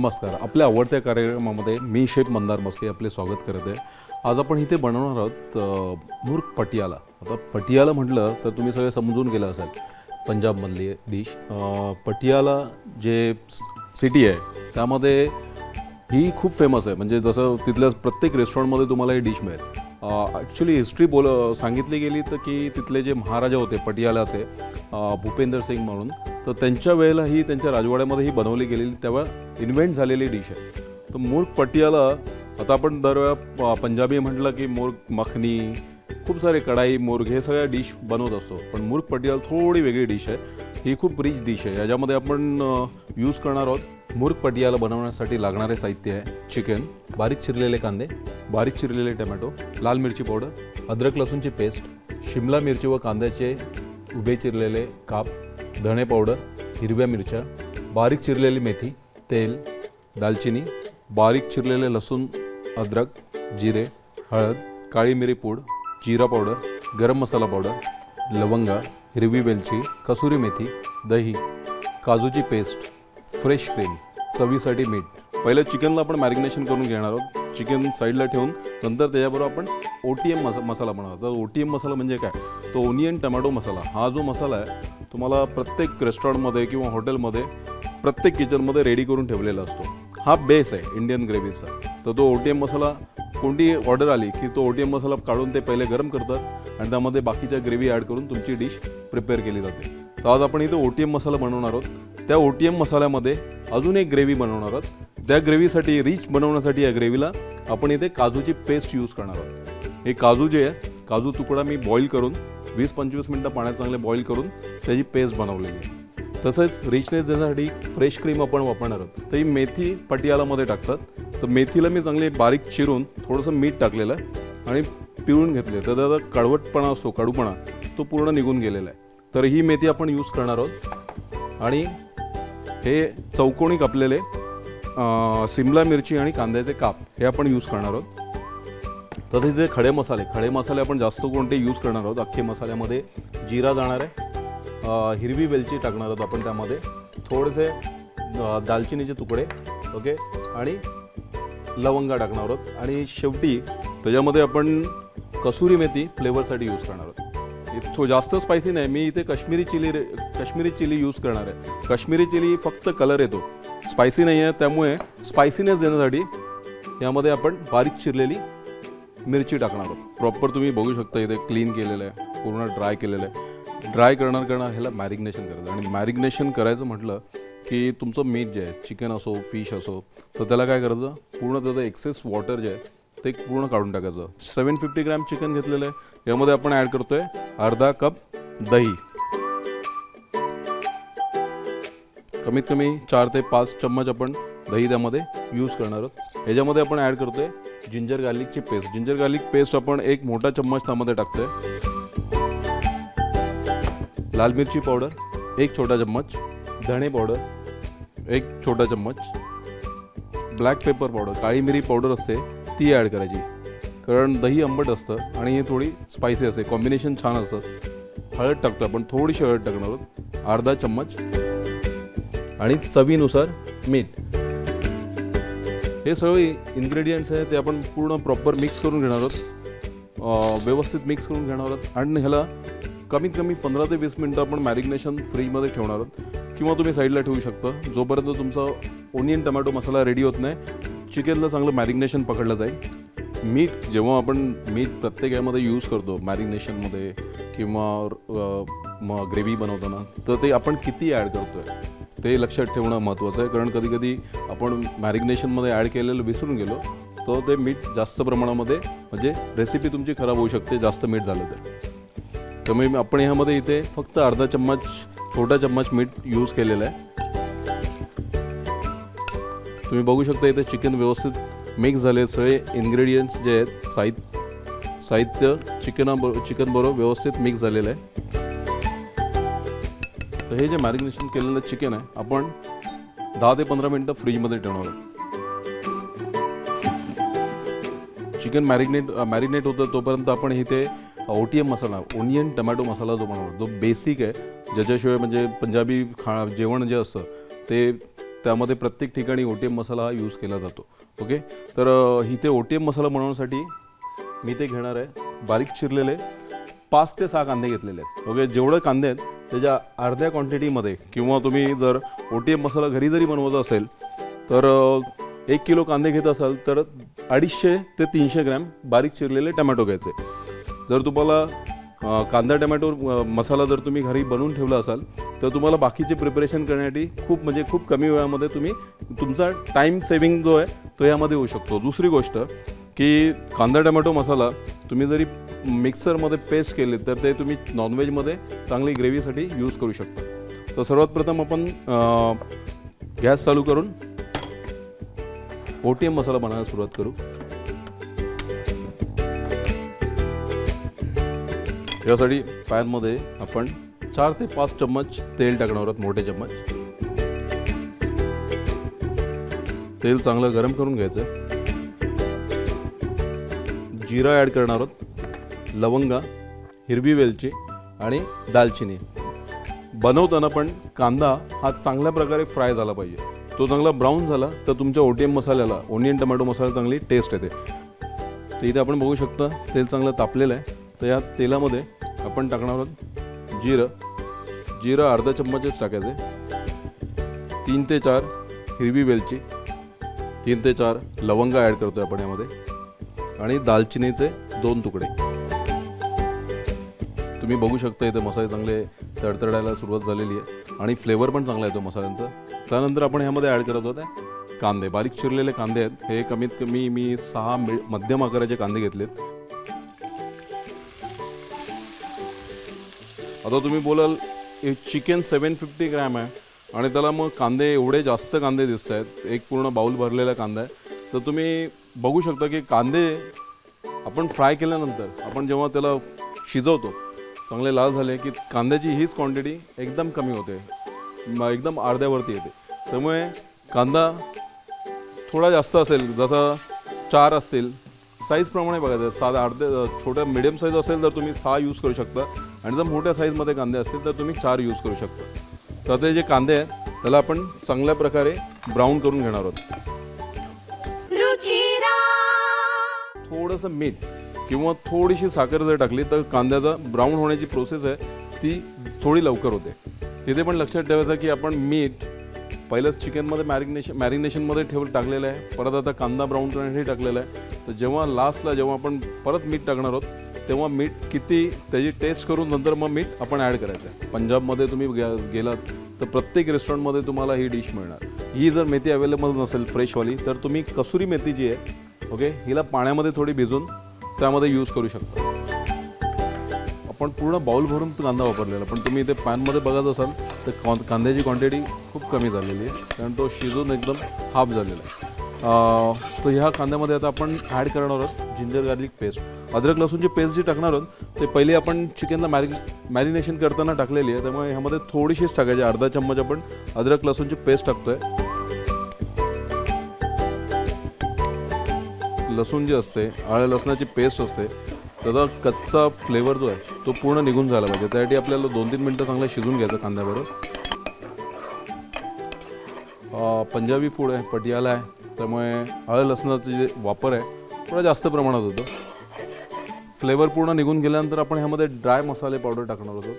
नमस्कार. आपल्या आवडत्या कार्यक्रमामध्ये मी शेफ मंदार मस्के आपले स्वागत करत आहे. आज आपण इथे बनवणार आहोत मूर्ख पटियाला. आता पटियाला म्हटलं तर तुम्ही सगळे समजून गेलं असाल. पंजाबमधली डिश पटियाला जे सिटी आहे त्यामध्ये ही खूप फेमस आहे. म्हणजे जसं तिथल्या प्रत्येक रेस्टॉरंटमध्ये तुम्हाला ही डिश मिळेल. ॲक्च्युली हिस्ट्री बोल सांगितली गेली तर की तिथले जे महाराजा होते पटियालाचे भूपेंदर भूपेंद्र सिंग म्हणून तर त्यांच्या वेळेला ही त्यांच्या राजवाड्यामध्ये ही बनवली गेलेली तेव्हा इन्व्हेंट झालेली डिश आहे. तर मूर्ख पटियाला आता आपण दरवेळा प- पंजाबी म्हटलं की मूर्ग मखनी खूप सारे कढाई मुर्ग हे सगळ्या डिश बनवत असतो. पण मूर्ग पटियाला थोडी वेगळी डिश आहे. ही खूप रिच डिश आहे. याच्यामध्ये आपण यूज करणार आहोत. मुर्ग पटियाला बनवण्यासाठी लागणारे साहित्य आहे. चिकन बारीक चिरलेले कांदे बारीक चिरलेले टमॅटो लाल मिरची पावडर अद्रक लसूणची पेस्ट शिमला मिरची व कांद्याचे उभे चिरलेले काप धणे पावडर हिरव्या मिरच्या बारीक चिरलेली मेथी तेल दालचिनी बारीक चिरलेले लसूण अद्रक जिरे हळद काळी मिरी पूड जिरा पावडर गरम मसाला पावडर लवंगा हिरवी वेलची कसुरी मेथी दही काजूची पेस्ट फ्रेश क्रीम चवीसाठी मीठ. पहिलं चिकनला आपण मॅरिनेशन करून घेणार आहोत. चिकन साईडला ठेवून नंतर त्याच्याबरोबर आपण ओ टी एम मसा मसाला बनवतो तर ओ टी एम मसाला म्हणजे काय? तो ओनियन टमॅटो मसाला. हा जो मसाला आहे तुम्हाला प्रत्येक रेस्टॉरंटमध्ये किंवा हॉटेलमध्ये प्रत्येक किचनमध्ये रेडी करून ठेवलेला असतो. हा बेस आहे इंडियन ग्रेव्हीचा तर तो ओ टी एम मसाला कोणती ऑर्डर आली की तो ओ टी एम मसाला काढून ते पहिले गरम करतात. आणि त्यामध्ये बाकीच्या ग्रेव्ही ॲड करून तुमची डिश प्रिपेअर केली जाते. तर आज आपण इथं ओ टी एम मसाला बनवणार आहोत. त्या ओ टी एम मसाल्यामध्ये अजून एक ग्रेव्ही बनवणार आहोत. त्या ग्रेव्हीसाठी रिच बनवण्यासाठी या ग्रेव्हीला आपण इथे काजूची पेस्ट यूज करणार आहोत. हे काजू जे आहे काजू तुकडा मी बॉईल करून वीस पंचवीस मिनटं पाण्यात चांगले बॉईल करून त्याची पेस्ट बनवलेली आहे. तसंच रिचनेस देण्यासाठी फ्रेश क्रीम आपण वापरणार आहोत. तर ही मेथी पटियालामध्ये टाकतात. तर मेथीला मी चांगली बारीक चिरून थोडंसं मीठ टाकलेलं आहे. आणि पिळून घेतले तर त्याचा कडवटपणा असतो कडूपणा तो पूर्ण निघून गेलेला आहे. तर ही मेथी आपण यूज करणार आहोत. आणि हे चौकोनी कापलेले सिमला मिरची आणि कांद्याचे काप हे आपण यूज करणार आहोत. तसेच जे खडे मसाले खडे मसाले आपण जास्त कोणते यूज करणार आहोत? अख्खे मसाल्यामध्ये जिरा जाणार आहे. हिरवी वेलची टाकणार आहोत आपण त्यामध्ये. थोडेसे दालचिनीचे तुकडे ओके? आणि लवंगा टाकणार आहोत. आणि शेवटी त्याच्यामध्ये आपण कसुरी मेथी फ्लेवरसाठी यूज करणार आहोत. इत- तो जास्त स्पायसी नाही. मी इथे काश्मीरी चिली रे- काश्मीरी चिली यूज करणार आहे. काश्मीरी चिली फक्त कलर येतो. स्पायसी नाही आहे. त्यामुळे स्पायसीनेस देण्यासाठी यामध्ये आपण बारीक चिरलेली मिरची टाकणार आहोत. प्रॉपर तुम्ही बघू शकता इथे क्लीन केलेलं आहे. पूर्ण ड्राय केलेलं आहे. ड्राय करणार करणार ह्याला मॅरिग्नेशन करायचं आणि मॅरिग्नेशन करायचं म्हटलं की तुमचं मीठ जे आहे चिकन असो फिश असो तर त्याला काय करायचं? पूर्ण त्याचं एक्सेस वॉटर जे आहे ते पूर्ण काढून टाकायचं. सेवन फिफ्टी ग्रॅम चिकन घेतलेलं आहे. यामध्ये आपण ॲड करतोय अर्धा कप दही. कमीत कमी चार ते पाच चम्मच आपण दही त्यामध्ये यूज करणार आहोत. याच्यामध्ये आपण ॲड करतोय जिंजर गार्लिकची पेस्ट जिंजर गार्लिक पेस्ट आपण एक मोठा चम्मच त्यामध्ये टाकतोय. लाल मिरची पावडर एक छोटा चम्मच. धणे पावडर एक छोटा चम्मच. ब्लॅक पेपर पावडर काळी मिरी पावडर असते. ती ॲड करायची. कारण दही आंबट असतं आणि हे थोडी स्पायसी असते. कॉम्बिनेशन छान असतं. हळद टाकतो आपण. थोडीशी हळद टाकणार आहोत. अर्धा चम्मच. आणि चवीनुसार मीठ. हे सगळे इन्ग्रेडियंट्स आहे ते आपण पूर्ण प्रॉपर मिक्स करून घेणार आहोत. व्यवस्थित मिक्स करून घेणार आहोत. आणि ह्याला कमीत कमी पंधरा ते वीस मिनटं आपण मॅरिग्नेशन फ्रीजमध्ये ठेवणार आहोत. किंवा तुम्ही साईडला ठेवू शकता. जोपर्यंत तुमचा ओनियन टमॅटो मसाला रेडी होत नाही चिकनला चांगलं मॅरिग्नेशन पकडलं जाईल. मीठ जेव्हा आपण मीठ प्रत्येक यामध्ये यूज करतो मॅरिग्नेशनमध्ये किंवा मग ग्रेव्ही बनवताना तर ते आपण किती ॲड करतो आहे ते लक्षात ठेवणं महत्त्वाचं आहे. कारण कधी कधी आपण मॅरिग्नेशनमध्ये ॲड केलेलं विसरून गेलो तर ते मीठ जास्त प्रमाणामध्ये म्हणजे रेसिपी तुमची खराब होऊ शकते जास्त मीठ झालं तर. त्यामुळे मी- आपण ह्यामध्ये इथे फक्त अर्धा चम्मच छोटा चम्मच मीठ यूज केलेला आहे. तुम्ही बघू शकता इथे चिकन व्यवस्थित मिक्स झाले सगळे इन्ग्रेडियंट्स जे आहेत साहित्य साहित्य चिकना चिकन बरोबर व्यवस्थित मिक्स झालेलं आहे. तर हे जे मॅरिनेशन केलेलं चिकन आहे आपण दहा ते पंधरा मिनटं फ्रीजमध्ये ठेवणार आहोत. चिकन मॅरिनेट मॅरिनेट होतं तोपर्यंत आपण इथे O T M masala onion tomato masala जो बनवतो तो बेसिक आहे ज्याच्याशिवाय म्हणजे पंजाबी खा जेवण जे असतं ते त्यामध्ये प्रत्येक ठिकाणी ओ टी एम मसाला हा यूज केला जातो. ओके तर इथे ओ टी एम मसाला बनवण्यासाठी मी ते घेणार आहे. बारीक चिरलेले पाच ते सहा कांदे घेतलेले आहेत. ओके जेवढे कांदे आहेत त्याच्या अर्ध्या क्वांटिटीमध्ये किंवा तुम्ही जर ओ टी एम मसाला घरी जरी बनवत असेल तर एक किलो कांदे घेत असाल तर अडीचशे ते तीनशे ग्रॅम बारीक चिरलेले टमॅटो घ्यायचे. जर तुम्हाला कांदा टमॅटो मसाला जर तुम्ही घरी बनवून ठेवला असाल तर तुम्हाला बाकीचे प्रिपरेशन करण्यासाठी खूप म्हणजे खूप कमी वेळामध्ये तुम्ही तुमचा टाईम सेविंग जो आहे तो यामध्ये होऊ शकतो. दुसरी गोष्ट की कांदा टमॅटो मसाला तुम्ही जरी मिक्सरमध्ये पेस्ट केले तर ते तुम्ही नॉनव्हेजमध्ये चांगली ग्रेव्हीसाठी यूज करू शकता. तर सर्वात प्रथम आपण गॅस चालू करून ओ टी एम मसाला बनायला सुरुवात करू. यासाठी पॅनमध्ये आपण चार ते पाच चम्मच तेल टाकणार आहोत मोठे चम्मच. तेल चांगलं गरम करून घ्यायचं. जिरा ॲड करणार आहोत लवंगा हिरवी वेलची आणि दालचिनी. बनवताना पण कांदा हा चांगल्या प्रकारे फ्राय झाला पाहिजे. तो चांगला ब्राऊन झाला तर तुमच्या ओटीएम मसाल्याला ओनियन टमॅटो मसाला चांगली टेस्ट येते. तर इथे आपण बघू शकता तेल चांगलं तापलेलं आहे. तर या तेलामध्ये आपण टाकणार आहोत जिरं. जिरं अर्धा चम्मचच टाकायचे. तीन ते चार हिरवी वेलची. तीन ते चार लवंगा ॲड करतोय आपण यामध्ये. आणि दालचिनीचे दोन तुकडे. तुम्ही बघू शकता इथे मसाले चांगले तडतडायला सुरुवात झालेली आहे. आणि फ्लेवर पण चांगला येतो मसाल्यांचा. त्यानंतर आपण ह्यामध्ये ॲड करत होते कांदे. बारीक चिरलेले कांदे आहेत. हे कमीत कमी मी सहा मि मध्यम आकाराचे कांदे घेतलेत. आता तुम्ही बोलाल चिकन सेवन फिफ्टी ग्रॅम आहे आणि त्याला मग कांदे एवढे जास्त कांदे दिसत आहेत एक पूर्ण बाऊल भरलेला कांदा आहे. तर तुम्ही बघू शकता की कांदे आपण फ्राय केल्यानंतर आपण जेव्हा त्याला शिजवतो चांगले लाल झाले की कांद्याची हीच क्वांटिटी एकदम कमी होते. एकदम अर्ध्यावरती येते. त्यामुळे कांदा थोडा जास्त असेल जसा चार असतील साईजप्रमाणे बघायचं साधा अर्धे छोट्या मिडियम साईज असेल तर तुम्ही सहा यूज करू शकता. आणि जर मोठ्या साईजमध्ये कांदे असतील तर तुम्ही चार यूज करू शकता. तर ते जे कांदे आहेत त्याला आपण चांगल्या प्रकारे ब्राऊन करून घेणार आहोत. थोडंसं मीठ किंवा थोडीशी साखर जर टाकली तर कांद्याचा ब्राऊन होण्याची प्रोसेस आहे ती थोडी लवकर होते. तिथे पण लक्षात ठेवायचं की आपण मीठ पहिलंच चिकनमध्ये मॅरिनेशन मॅरिनेशनमध्ये ठेव टाकलेलं आहे. परत आता कांदा ब्राऊन करण्यासाठी टाकलेला आहे. तर जेव्हा लास्टला जेव्हा आपण परत मीठ टाकणार आहोत तेव्हा मीठ किती त्याची टेस्ट करून नंतर मग मीठ आपण ॲड करायचं. आहे पंजाबमध्ये तुम्ही गेलात तर प्रत्येक रेस्टॉरंटमध्ये तुम्हाला ही डिश मिळणार. ही जर मेथी अवेलेबल नसेल फ्रेशवाली तर तुम्ही कसुरी मेथी जी आहे ओके हिला पाण्यामध्ये थोडी भिजून त्यामध्ये यूज करू शकता. आपण पूर्ण बाउल भरून कांदा वापरलेला पण तुम्ही इथे पॅनमध्ये बघत असाल तर कॉ कांद्याची क्वांटिटी खूप कमी झालेली आहे कारण तो शिजून एकदम हाफ झालेला आहे. तर ह्या कांद्यामध्ये आता आपण ॲड करणार आहोत जिंजर गार्लिक पेस्ट अद्रक लसूणची पेस्ट जी टाकणार आहोत ते पहिले आपण चिकनला मॅरि मॅरिनेशन करताना टाकलेली आहे. त्यामुळे ह्यामध्ये थोडीशीच टाकायची अर्धा चम्मच आपण अद्रक लसूणची पेस्ट टाकतोय. लसूण जे असते आळ्या लसणाची पेस्ट असते त्याचा कच्चा फ्लेवर जो आहे तो पूर्ण निघून झाला पाहिजे. त्यासाठी आपल्याला दोन तीन मिनटं चांगलं शिजून घ्यायचं कांद्याबरोबर. पंजाबी फूड आहे पटियाला आहे. त्यामुळे आळ्या लसणाचा जे वापर आहे थोडा जास्त प्रमाणात होतो. फ्लेवर पूर्ण निघून गेल्यानंतर आपण ह्यामध्ये ड्राय मसाले पावडर टाकणार आहोत.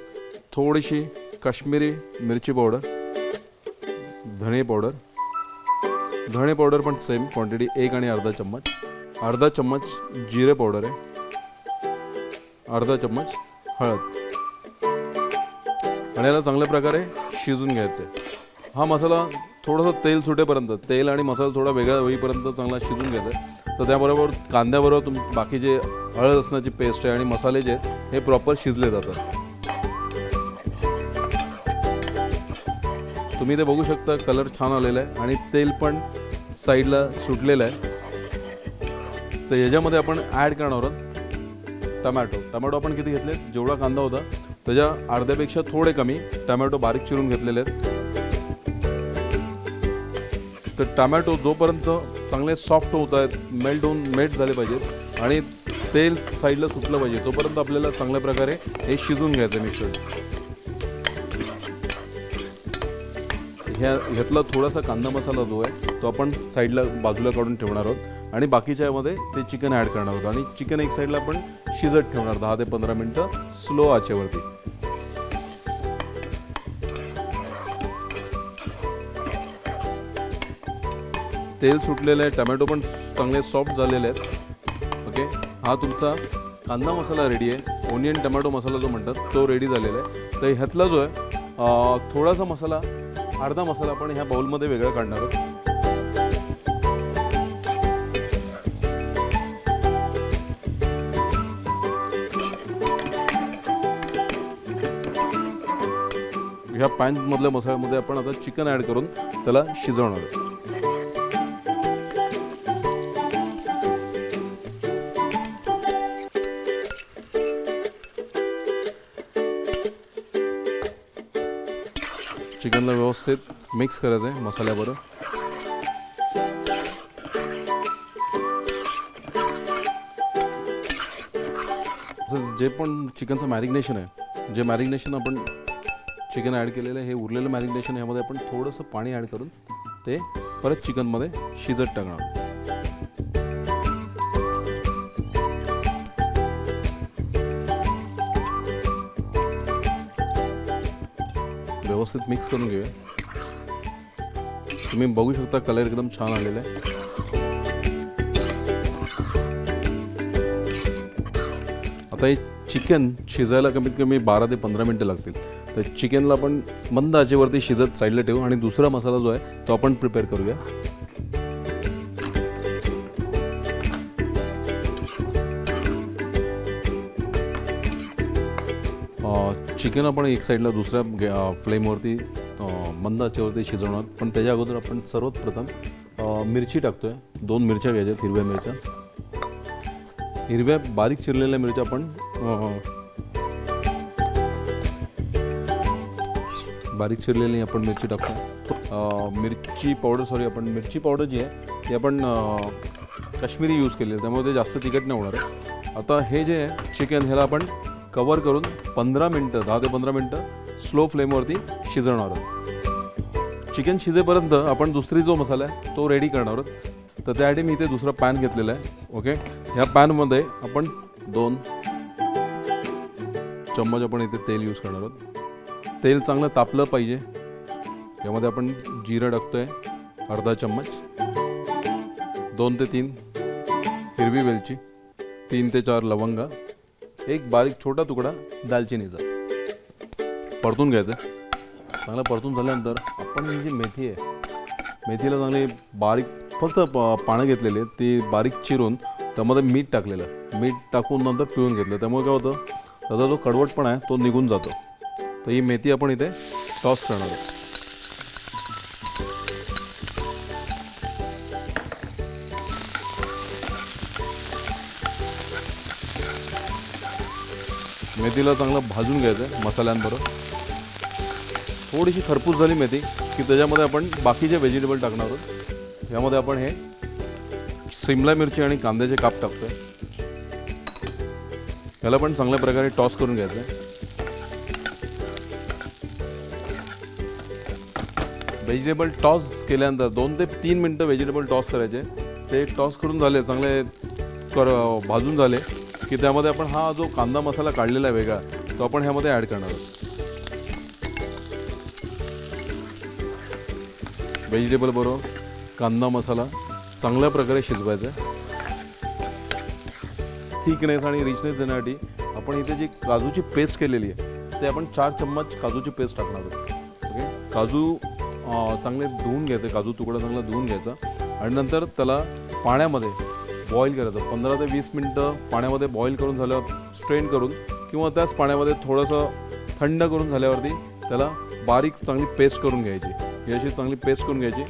थोडीशी काश्मीरी मिरची पावडर धणे पावडर. धणे पावडर पण सेम क्वांटिटी एक आणि अर्धा चम्मच. अर्धा चम्मच जिरे पावडर आहे. अर्धा चम्मच हळद. आणि याला चांगल्या प्रकारे शिजून घ्यायचं आहे हा मसाला थोडंसं तेल सुटेपर्यंत तेल आणि मसाला थोडा वेगळा होईपर्यंत चांगला शिजून घ्यायचा आहे तर त्याबरोबर कांद्याबरोबर तुम बाकीचे हळद असण्याची पेस्ट आहे आणि मसाले जे आहेत हे प्रॉपर शिजले जातात. तुम्ही ते बघू शकता कलर छान आलेला आहे आणि तेल पण साईडला सुटलेलं आहे. तर याच्यामध्ये आपण ॲड करणार आहोत टमॅटो. टमॅटो आपण किती घेतले जेवढा कांदा होता त्याच्या अर्ध्यापेक्षा थोडे कमी टमॅटो बारीक चिरून घेतलेले आहेत. तर टमॅटो जोपर्यंत चांगले सॉफ्ट होत आहेत मेल्ट होऊन मेल्ट झाले पाहिजेत. आणि तेल साईडला सुटलं पाहिजे. तोपर्यंत आपल्याला चांगल्या प्रकारे हे शिजून घ्यायचं मिश्रण ह्या ह्यातला थोडासा कांदा मसाला जो आहे तो आपण साईडला बाजूला काढून ठेवणार आहोत. आणि बाकीच्या यामध्ये ते चिकन ॲड करणार आहोत. आणि चिकन एक साईडला आपण शिजत ठेवणार दहा ते पंधरा मिनटं स्लो आचेवरती. तेल सुटलेलं आहे टमॅटो पण चांगले सॉफ्ट झालेले आहेत. ओके हा तुमचा कांदा मसाला रेडी आहे. ओनियन टमॅटो मसाला जो म्हणतात तो रेडी झालेला आहे. तर ह्यातला जो आहे थोडासा मसाला अर्धा मसाला आपण ह्या बाउलमध्ये वेगळा काढणार आहोत. ह्या पॅनमधल्या मसाल्यामध्ये आपण आता चिकन ॲड करून त्याला शिजवणार आहोत. व्यवस्थित मिक्स करायचं आहे मसाल्याबरोबर. तसंच जे पण चिकनचं मॅरिनेशन आहे जे मॅरिनेशन आपण चिकन ॲड केलेलं आहे हे उरलेलं मॅरिनेशन ह्यामध्ये आपण थोडंसं पाणी ॲड करून ते परत चिकनमध्ये शिजत टाकणार व्यवस्थित मिक्स करून घेऊया. तुम्ही बघू शकता कलर एकदम छान आलेला आहे. आता हे चिकन शिजायला कमीत कमी बारा ते पंधरा मिनटं लागतील. तर चिकनला आपण मंद आचेवरती शिजत साईडला ठेवू आणि दुसरा मसाला जो आहे तो आपण प्रिपेअर करूया. चिकन आपण एक साईडला दुसऱ्या गॅ- फ्लेमवरती मंद आचेवरती शिजवणार. पण त्याच्या अगोदर आपण सर्वात प्रथम मिरची टाकतो आहे दोन मिरच्या घ्यायच्यात हिरव्या मिरच्या. हिरव्या बारीक चिरलेल्या मिरच्या आपण बारीक चिरलेली आपण मिरची टाकतो मिरची पावडर सॉरी आपण मिरची पावडर जी आहे ती आपण काश्मीरी यूज केली आहे. त्यामुळे ते जास्त तिखट नाही होणार आहे. आता हे जे आहे चिकन ह्याला आपण कवर करून पंधरा मिनटं दहा ते पंधरा मिनटं स्लो फ्लेमवरती शिजवणार आहोत. चिकन शिजेपर्यंत आपण दुसरी जो मसाला आहे तो रेडी करणार आहोत. तर त्यासाठी मी इथे दुसरा पॅन घेतलेला आहे ओके ह्या पॅनमध्ये आपण दोन चम्मच आपण इथे तेल यूज करणार आहोत. तेल चांगलं तापलं पाहिजे. यामध्ये आपण जिरं टाकतो आहे अर्धा चम्मच. दोन ते तीन हिरवी वेलची तीन ते चार लवंगा. एक बारीक छोटा तुकडा दालचिनीचा. परतून घ्यायचं. चांगलं परतून झाल्यानंतर आपण जी मेथी आहे मेथीला चांगली बारीक फक्त प- पानं घेतलेले ते बारीक चिरून त्यामध्ये मीठ टाकलेलं. मीठ टाकून नंतर पिळून घेतलं. त्यामुळे काय होतं त्याचा जो कडवटपणा आहे तो निघून जातो. तर ही मेथी आपण इथे टॉस करणार आहोत. मेथीला चांगलं भाजून घ्यायचं आहे मसाल्यांबरोबर. थोडीशी खरपूस झाली मेथी की त्याच्यामध्ये आपण बाकीचे व्हेजिटेबल टाकणार आहोत. यामध्ये आपण हे सिमला मिरची आणि कांद्याचे काप टाकतोय. याला पण चांगल्या प्रकारे टॉस करून घ्यायचं आहे. व्हेजिटेबल टॉस केल्यानंतर दोन ते तीन मिनटं व्हेजिटेबल टॉस करायचे. ते टॉस करून झाले चांगले कर भाजून झाले. की त्यामध्ये आपण हा जो कांदा मसाला काढलेला आहे वेगळा तो आपण ह्यामध्ये ॲड करणार आहोत. व्हेजिटेबल बरोबर कांदा मसाला चांगल्या प्रकारे शिजवायचा थिकनेस आणि रिचनेस देण्यासाठी आपण इथे जी काजूची पेस्ट केलेली आहे ते आपण चार चम्मच काजूची पेस्ट टाकणार आहोत. ओके काजू चांगले धुवून घ्यायचे काजू तुकडा चांगला धुवून घ्यायचा. आणि नंतर त्याला पाण्यामध्ये बॉईल करायचं. पंधरा ते वीस मिनटं पाण्यामध्ये बॉईल करून झाल्यावर स्ट्रेन करून किंवा त्याच पाण्यामध्ये थोडंसं थंड करून झाल्यावरती त्याला बारीक चांगली पेस्ट करून घ्यायची. ही अशी चांगली पेस्ट करून घ्यायची.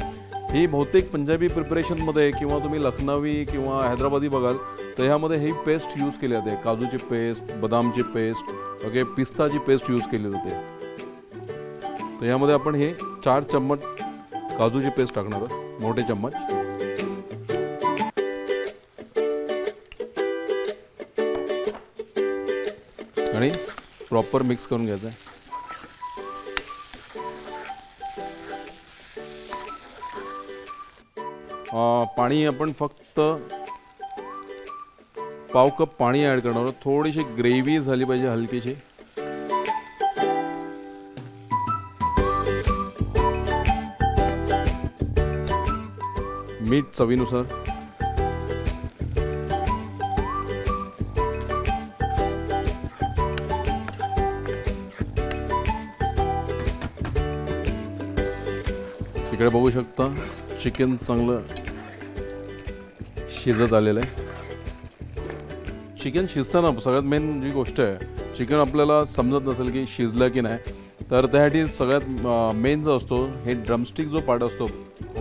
ही बहुतेक पंजाबी प्रिपरेशनमध्ये किंवा तुम्ही लखनवी किंवा हैदराबादी बघाल तर ह्यामध्ये ही पेस्ट यूज केली जाते. काजूची पेस्ट बदामची पेस्ट ओके पिस्ताची पेस्ट यूज केली जाते. तर ह्यामध्ये आपण हे चार चम्मच काजूची पेस्ट टाकणार आहोत. मोठे चम्मच. आणि प्रॉपर मिक्स करून घ्यायचं आहे. पाणी आपण फक्त पाव कप पाणी ॲड करणार आहोत. थोडीशी ग्रेव्ही झाली पाहिजे हलकीशी. मीठ चवीनुसार. इकडे बघू शकता चिकन चांगलं शिजत आलेलं आहे. चिकन शिजताना सगळ्यात मेन जी गोष्ट आहे चिकन आपल्याला समजत नसेल की शिजलं की नाही. तर त्यासाठी सगळ्यात मेन जो असतो हे ड्रमस्टिक जो पार्ट असतो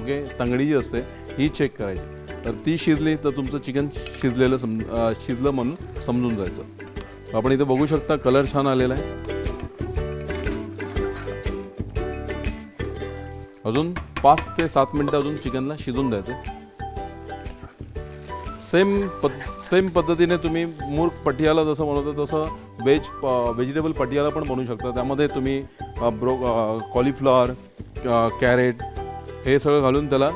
ओके तंगडी जी असते ही चेक करायची. तर ती शिजली तर तुमचं चिकन शिजलेलं सम शिजलं म्हणून समजून जायचं. आपण इथे बघू शकता कलर छान आलेला आहे. अजून पाच ते सात मिनटं अजून चिकनला शिजून द्यायचं. सेम पद सेम पद्धतीने तुम्ही मूर्ख पटियाला जसं बनवतो तसं व्हेज व्हेजिटेबल पटियाला पण बनवू शकता. त्यामध्ये तुम्ही ब्रो कॉलीफ्लॉवर कॅरेट हे सगळं घालून त्याला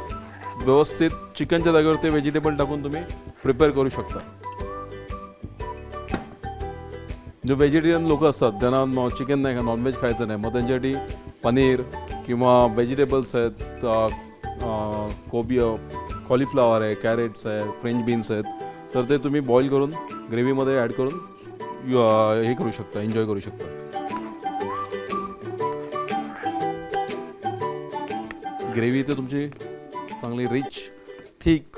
व्यवस्थित चिकनच्या जागेवर ते व्हेजिटेबल टाकून तुम्ही प्रिपेअर करू शकता. जे व्हेजिटेरियन लोक असतात त्यांना चिकन नाही का नॉनव्हेज खायचं नाही मग त्यांच्यासाठी पनीर किंवा व्हेजिटेबल्स आहेत कोबी कॉलीफ्लावर आहे कॅरेट्स आहे फ्रेंच बीन्स आहेत तर ते तुम्ही बॉईल करून ग्रेव्हीमध्ये ॲड करून हे करू शकता एन्जॉय करू शकता. ग्रेव्ही तर तुमची चांगली रिच थिक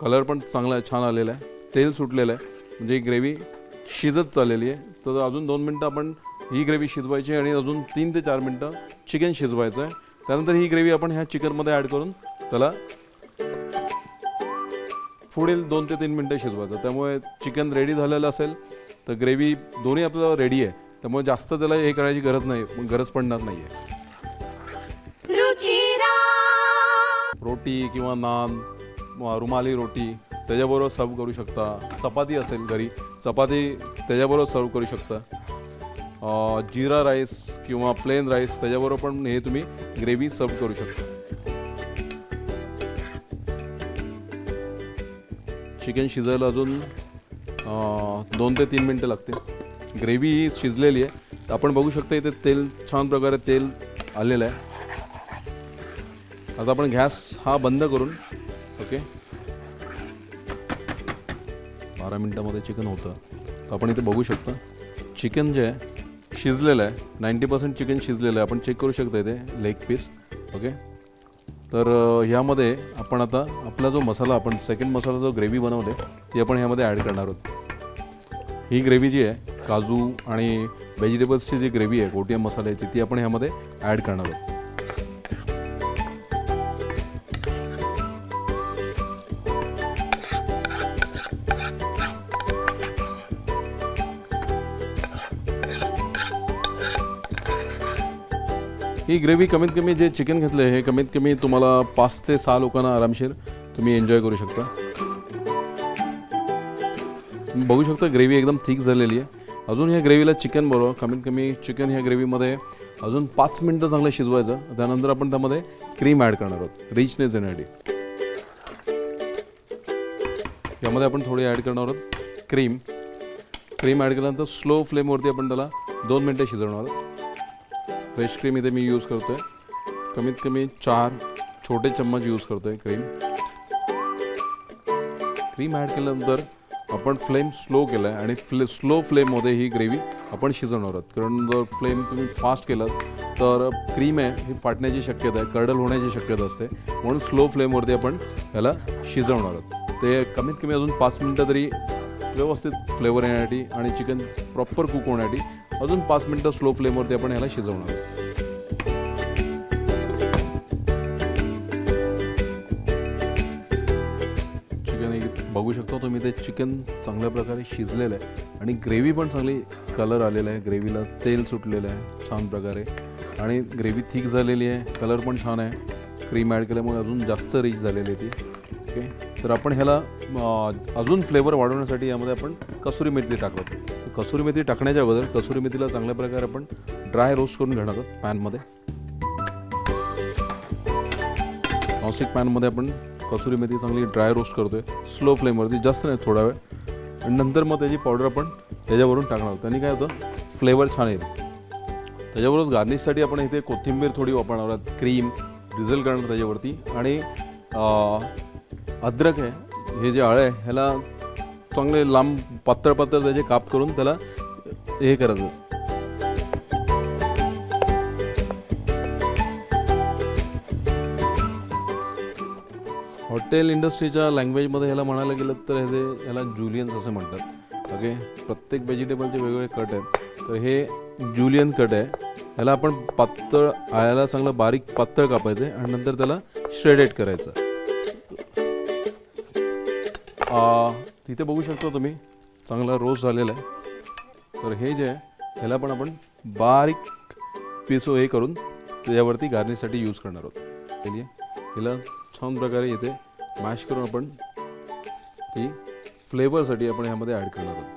कलर पण चांगला छान आलेला आहे. तेल सुटलेलं आहे. म्हणजे ग्रेव्ही शिजत चाललेली आहे. तर अजून दोन मिनटं आपण ही ग्रेव्ही शिजवायची आणि अजून तीन ते चार मिनटं चिकन शिजवायचं आहे. त्यानंतर ही ग्रेव्ही आपण ह्या चिकनमध्ये ॲड करून त्याला पुढील दोन ते तीन मिनटं शिजवायचं. त्यामुळे चिकन रेडी झालेलं असेल तर ग्रेव्ही दोन्ही आपलं रेडी आहे. त्यामुळे जास्त त्याला हे करायची गरज नाही गरज पडणार नाही आहे रोटी किंवा नान रुमाली रोटी त्याच्याबरोबर सर्व करू शकता. चपाती असेल घरी चपाती त्याच्याबरोबर सर्व करू शकता. जिरा राईस किंवा प्लेन राईस त्याच्याबरोबर पण हे तुम्ही ग्रेव्ही सर्व करू शकता. चिकन शिजायला अजून दोन ते तीन मिनटं लागतील. ग्रेव्ही ही शिजलेली आहे. आपण बघू शकता इथे तेल छान प्रकारे तेल आलेलं आहे. आता आपण गॅस हा बंद करून ओके? बारा मिनटामध्ये चिकन होतं. तर आपण इथे बघू शकतो. चिकन जे आहे शिजलेलं आहे. नाईंटी पर्सेंट चिकन शिजलेलं आहे. आपण चेक करू शकता इथे लेग पीस ओके तर ह्यामध्ये आपण आता आपला जो मसाला आपण सेकंड मसाला जो ग्रेव्ही बनवले ती आपण ह्यामध्ये ॲड करणार आहोत. ही ग्रेव्ही जी आहे काजू आणि व्हेजिटेबल्सची जी ग्रेव्ही आहे गोटिया मसाल्याची ती आपण ह्यामध्ये ॲड करणार आहोत. ही ग्रेव्ही कमीत कमी जे चिकन घेतलं आहे हे कमीत कमी तुम्हाला पाच ते सहा लोकांना आरामशीर तुम्ही एन्जॉय करू शकता. बघू शकता ग्रेव्ही एकदम थिक झालेली आहे. अजून ह्या ग्रेव्हीला चिकन बरोबर कमीत कमी चिकन ह्या ग्रेव्हीमध्ये अजून पाच मिनटं चांगलं शिजवायचं. त्यानंतर आपण त्यामध्ये क्रीम ॲड करणार आहोत. रिचनेस देण्यासाठी. यामध्ये आपण थोडी ॲड करणार आहोत क्रीम क्रीम ॲड केल्यानंतर स्लो फ्लेमवरती आपण त्याला दोन मिनटं शिजवणार आहोत. फ्रेश क्रीम इथे मी यूज करतो आहे कमीत कमी चार छोटे चम्मच यूज करतो आहे क्रीम. क्रीम ॲड केल्यानंतर आपण फ्लेम स्लो केला आहे आणि फ्ले स्लो फ्लेममध्ये ही ग्रेव्ही आपण शिजवणार आहोत. कारण जर फ्लेम तुम्ही फास्ट केलं तर क्रीम आहे ही फाटण्याची शक्यता आहे कर्डल होण्याची शक्यता असते. म्हणून स्लो फ्लेमवरती आपण याला शिजवणार आहोत. ते कमीत कमी अजून पाच मिनटं तरी व्यवस्थित फ्लेवर येण्यासाठी आणि चिकन प्रॉपर कुक होण्यासाठी अजून पाच मिनटं स्लो फ्लेमवरती आपण ह्याला शिजवणार. आहोत. चिकन बघू शकता तुम्ही ते चिकन चांगल्या प्रकारे शिजलेलं आहे. आणि ग्रेव्ही पण चांगली कलर आलेला आहे. ग्रेव्हीला तेल सुटलेलं आहे छान प्रकारे. आणि ग्रेव्ही थिक झालेली आहे कलर पण छान आहे. क्रीम ॲड केल्यामुळे अजून जास्त रिच झालेली आहे ती. ओके तर आपण ह्याला अजून फ्लेवर वाढवण्यासाठी यामध्ये आपण कसुरी मेथी टाकतो. कसुरी मेथी टाकण्याच्या अगोदर कसुरी मेथीला चांगल्या प्रकारे आपण ड्राय रोस्ट करून घेणार आहोत पॅनमध्ये. नॉनस्टिक पॅनमध्ये आपण कसुरी मेथी चांगली ड्राय रोस्ट करतोय. स्लो फ्लेमवरती जास्त नाही थोडा वेळ. आणि नंतर मग त्याची पावडर आपण त्याच्यावरून टाकणार आहोत. त्यांनी काय होतं? फ्लेवर छान येईल. त्याच्याबरोबर गार्निशसाठी आपण इथे कोथिंबीर थोडी वापरणार आहोत. क्रीम डिझेल करणार त्याच्यावरती. आणि अद्रक आहे हे जे अळं आहे ह्याला चांगले लांब पातळ पातळ त्याचे काप करून त्याला हे करायचं. हॉटेल इंडस्ट्रीच्या लँग्वेजमध्ये ह्याला म्हणायला गेलं तर ह्याचे ह्याला जुलियन्स असं म्हणतात. ओके? प्रत्येक व्हेजिटेबलचे वेगवेगळे कट आहेत. तर हे जुलियन कट आहे. ह्याला आपण पातळ आळ्याला चांगलं बारीक पातळ कापायचं आहे आणि नंतर त्याला श्रेडेड करायचं तिथे बघू शकता तुम्ही. चांगला रोस्ट झालेला आहे. तर हे जे आहे ह्याला पण आपण बारीक पिसो हे करून त्याच्यावरती गार्निशसाठी यूज करणार आहोत. त्याने हिला छान प्रकारे इथे मॅश करून आपण ही फ्लेवरसाठी आपण ह्यामध्ये ॲड करणार आहोत.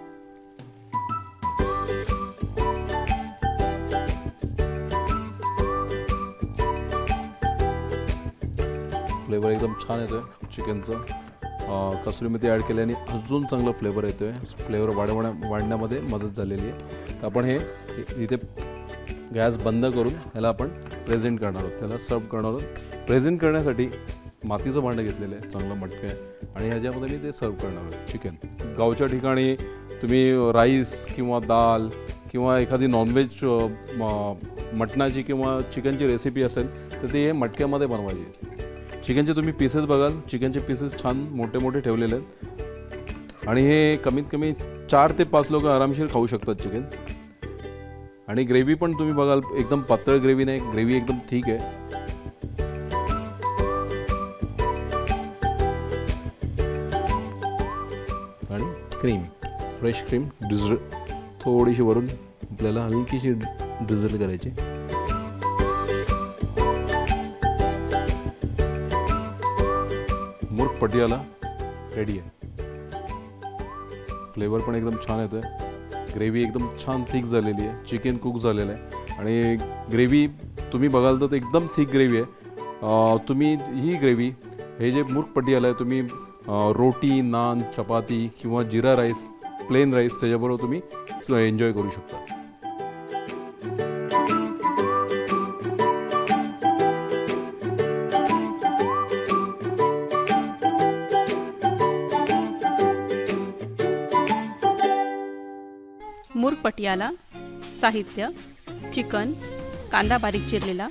फ्लेवर एकदम छान येतो चिकनचं कसुरी मेथी ॲड केल्याने अजून चांगलं फ्लेवर येतो आहे फ्लेवर वाढवण्या वाढण्यामध्ये मदत झालेली आहे. तर आपण हे इथे गॅस बंद करून ह्याला आपण प्रेझेंट करणार आहोत. त्याला सर्व करणार आहोत. प्रेझेंट करण्यासाठी मातीचं भांडं घेतलेलं आहे. चांगलं मटकं आहे. आणि ह्याच्यामध्ये मी ते सर्व करणार आहोत. चिकन गावच्या ठिकाणी तुम्ही राईस किंवा दाल किंवा एखादी नॉनव्हेज मटणाची किंवा चिकनची रेसिपी असेल तर ती हे मटक्यामध्ये बनवायची. चिकनचे तुम्ही पीसेस बघाल. चिकनचे पीसेस छान मोठे मोठे ठेवलेले आहेत. आणि हे कमीत कमी चार ते पाच लोक आरामशीर खाऊ शकतात चिकन आणि ग्रेव्ही पण तुम्ही बघाल एकदम पातळ ग्रेव्ही नाही ग्रेव्ही एकदम ठीक आहे. आणि क्रीम फ्रेश क्रीम डिझल थोडीशी वरून आपल्याला हलकीशी डिझल करायची. पटियाला रेडी आहे. फ्लेवर पण एकदम छान येतो आहे ग्रेव्ही एकदम छान थिक झालेली आहे. चिकन कुक झालेलं आहे. आणि ग्रेव्ही तुम्ही बघाल तर एकदम थिक ग्रेव्ही आहे. तुम्ही ही ग्रेव्ही हे जे मूर्ख पटियाला आहे तुम्ही रोटी नान चपाती किंवा जिरा राईस प्लेन राईस त्याच्याबरोबर तुम्ही एन्जॉय करू शकता. याला साहित्य चिकन कांदा बारीक चिरलेला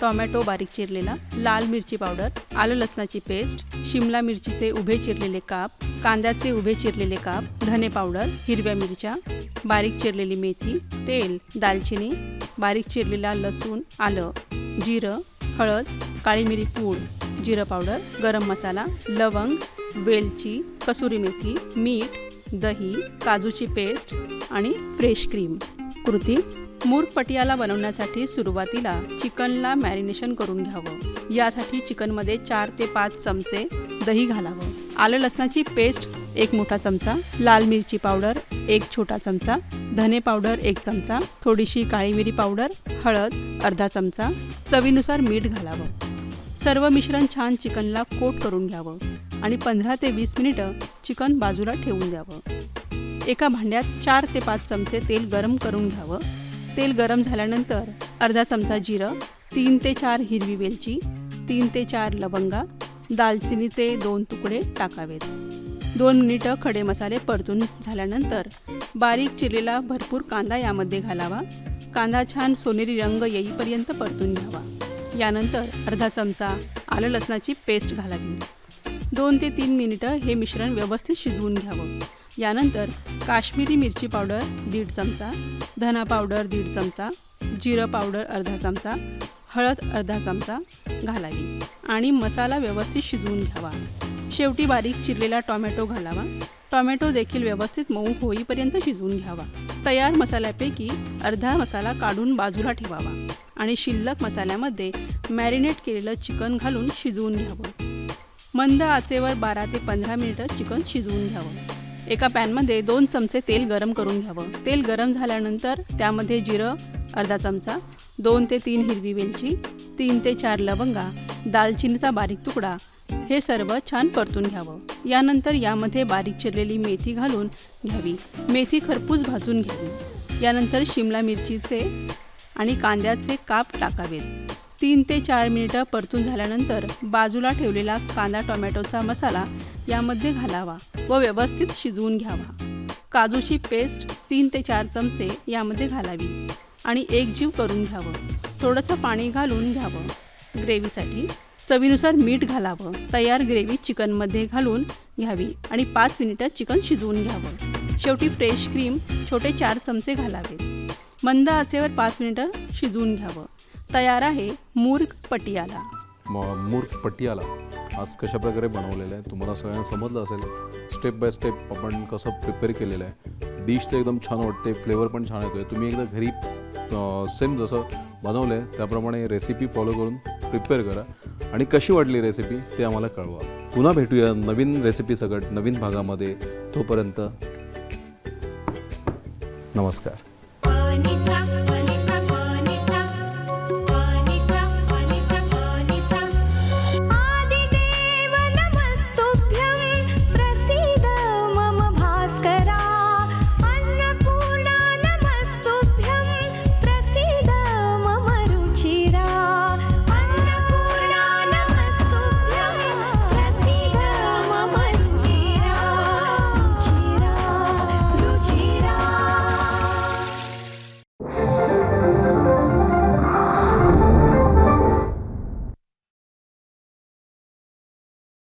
टोमॅटो बारीक चिरलेला लाल मिरची पावडर आलं लसणाची पेस्ट शिमला मिरचीचे उभे चिरलेले काप कांद्याचे उभे चिरलेले काप धने पावडर हिरव्या मिरच्या बारीक चिरलेली मेथी तेल दालचिनी बारीक चिरलेला लसूण आलं जिरं हळद काळी मिरी पूड जिरं पावडर गरम मसाला लवंग वेलची कसुरी मेथी मीठ दही काजूची पेस्ट आणि फ्रेश क्रीम. कृती मूर पटियाला बनवण्यासाठी सुरुवातीला चिकनला मॅरिनेशन करून घ्यावं. यासाठी चिकनमध्ये चार ते पाच चमचे दही घालावं. आलं लसणाची पेस्ट एक मोठा चमचा लाल मिरची पावडर एक छोटा चमचा धने पावडर एक चमचा थोडीशी काळी मिरी पावडर हळद अर्धा चमचा चवीनुसार मीठ घालावं. सर्व मिश्रण छान चिकनला कोट करून घ्यावं. आणि पंधरा ते वीस मिनिटं चिकन बाजूला ठेवून द्यावं. एका भांड्यात चार ते पाच चमचे तेल गरम करून घ्यावं. तेल गरम झाल्यानंतर अर्धा चमचा जिरं तीन ते चार हिरवी वेलची तीन ते चार लवंगा दालचिनीचे दोन तुकडे टाकावेत. दोन मिनिटं खडे मसाले परतून झाल्यानंतर बारीक चिरलेला भरपूर कांदा यामध्ये घालावा. कांदा छान सोनेरी रंग येईपर्यंत परतून घ्यावा. यानंतर अर्धा चमचा आलं लसणाची पेस्ट घालावी. दोन ते तीन मिनिटं हे मिश्रण व्यवस्थित शिजवून घ्यावं. यानंतर काश्मीरी मिरची पावडर दीड चमचा धना पावडर दीड चमचा जिरं पावडर अर्धा चमचा हळद अर्धा चमचा घालावी आणि मसाला व्यवस्थित शिजवून घ्यावा. शेवटी बारीक चिरलेला टॉमॅटो घालावा. टॉमॅटो देखील व्यवस्थित मऊ होईपर्यंत शिजवून घ्यावा. तयार मसाल्यापैकी अर्धा मसाला काढून बाजूला ठेवावा आणि शिल्लक मसाल्यामध्ये मॅरिनेट केलेलं चिकन घालून शिजवून घ्यावं. मंद आचेवर बारा ते पंधरा मिनिटं चिकन शिजवून घ्यावं. एका पॅनमध्ये दोन चमचे तेल गरम करून घ्यावं. तेल गरम झाल्यानंतर त्यामध्ये जिरं अर्धा चमचा दोन ते तीन हिरवी वेलची तीन ते चार लवंगा दालचिनीचा बारीक तुकडा हे सर्व छान परतून घ्यावं. यानंतर यामध्ये बारीक चिरलेली मेथी घालून घ्यावी. मेथी खरपूस भाजून घ्यावी. यानंतर शिमला मिरचीचे आणि कांद्याचे काप टाकावेत. तीन ते चार मिनिटं परतून झाल्यानंतर बाजूला ठेवलेला कांदा टोमॅटोचा मसाला यामध्ये घालावा व व्यवस्थित शिजवून घ्यावा. काजूची पेस्ट तीन ते चार चमचे यामध्ये घालावी आणि एकजीव करून घ्यावं. थोडंसं पाणी घालून घ्यावं. ग्रेव्हीसाठी चवीनुसार मीठ घालावं. तयार ग्रेव्ही चिकनमध्ये घालून घ्यावी आणि पाच मिनिटं चिकन शिजवून घ्यावं. शेवटी फ्रेश क्रीम छोटे चार चमचे घालावे. मंद आचेवर पाच मिनिटं शिजवून घ्यावं. तयार आहे मूर्ग पटियाला. मूर्ख पटियाला. आज कशा प्रकारे बनवलेलं आहे तुम्हाला सगळ्यांना समजलं असेल. स्टेप बाय स्टेप आपण कसं प्रिपेअर केलेलं आहे. डिश तर एकदम छान वाटते फ्लेवर पण छान येतो आहे तुम्ही एकदा घरी सेम जसं बनवलं आहे त्याप्रमाणे रेसिपी फॉलो करून प्रिपेअर करा. आणि कशी वाटली रेसिपी ते आम्हाला कळवा. पुन्हा भेटूया नवीन रेसिपी सकट नवीन भागामध्ये. तोपर्यंत नमस्कार.